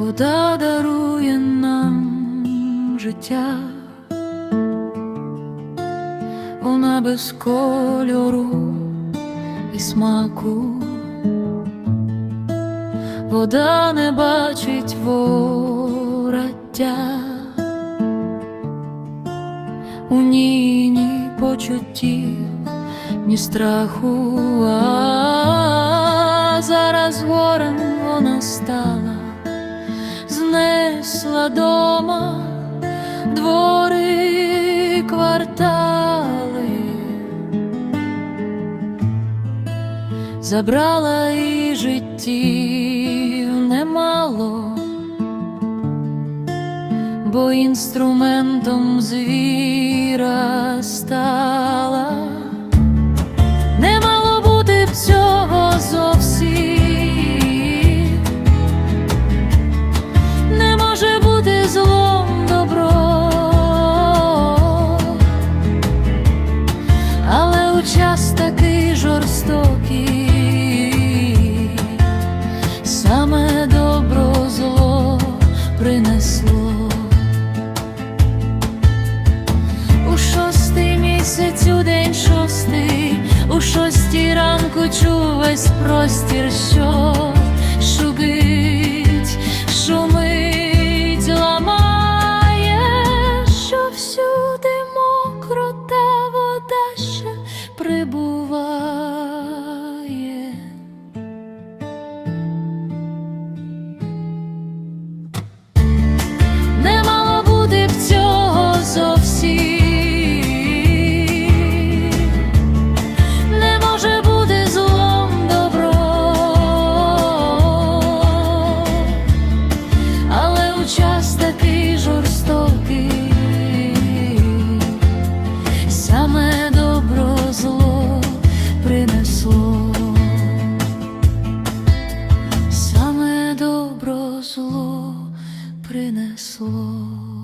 вода дарує нам життя, вона без кольору і смаку, вода не бачить вороття, у ній ні почуттів, ні страху, а зараз горем вона стала, знесла дома двори квартали, забрала і життів немало, бо інструментом звіра стала. Шостій ранку чув весь простір, що шубить, принесло.